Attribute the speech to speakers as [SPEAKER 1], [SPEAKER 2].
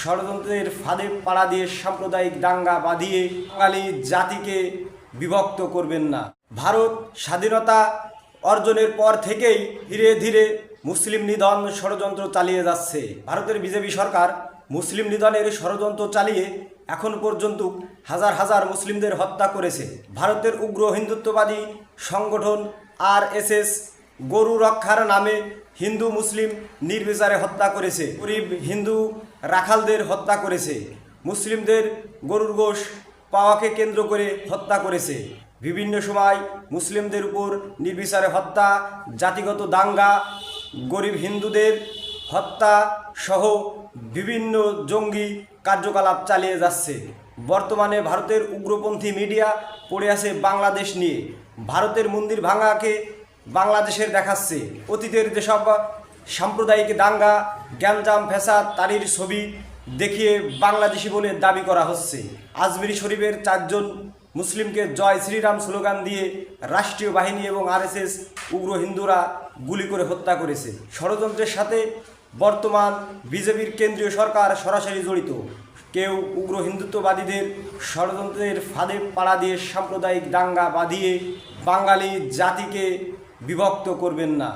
[SPEAKER 1] ষড়যন্ত্রের ফাঁদে পাড়া দিয়ে সাম্প্রদায়িক দাঙ্গা বাঁধিয়ে বাঙালি জাতিকে বিভক্ত করবেন না। ভারত স্বাধীনতা অর্জনের পর থেকেই ধীরে ধীরে মুসলিম নিধন ষড়যন্ত্র চালিয়ে যাচ্ছে। ভারতের বিজেপি সরকার মুসলিম নিধনের ষড়যন্ত্র চালিয়ে এখন পর্যন্ত হাজার হাজার মুসলিমদের হত্যা করেছে। ভারতের উগ্র হিন্দুত্ববাদী সংগঠন আর গরু রক্ষার নামে হিন্দু মুসলিম নির্বিচারে হত্যা করেছে। গরিব হিন্দু রাখালদের হত্যা করেছে। মুসলিমদের গরুর গোশ পাওয়াকে কেন্দ্র করে হত্যা করেছে। বিভিন্ন সময় মুসলিমদের উপর নির্বিচারে হত্যা, জাতিগত দাঙ্গা, গরিব হিন্দুদের হত্যা সহ বিভিন্ন জঙ্গি কার্যকলাপ চালিয়ে যাচ্ছে। বর্তমানে ভারতের উগ্রপন্থী মিডিয়া পড়ে আছে বাংলাদেশ নিয়ে। ভারতের মন্দির ভাঙাকে বাংলাদেশের দেখাচ্ছে। অতীতের যেসব সাম্প্রদায়িক দাঙ্গা, গ্যাঞ্জাম ফেসাদ তারির ছবি দেখিয়ে বাংলাদেশি বলে দাবি করা হচ্ছে। আজমিরি শরীফের চারজন মুসলিমকে জয় শ্রীরাম স্লোগান দিয়ে রাষ্ট্রীয় বাহিনী এবং আরএসএস উগ্র হিন্দুরা গুলি করে হত্যা করেছে। ষড়যন্ত্রের সাথে বর্তমান বিজেপির কেন্দ্রীয় সরকার সরাসরি জড়িত। কেউ উগ্র হিন্দুত্ববাদীদের ষড়যন্ত্রের ফাঁদে পাড়া দিয়ে সাম্প্রদায়িক দাঙ্গা বাঁধিয়ে বাঙালি জাতিকে বিভক্ত করবেন না।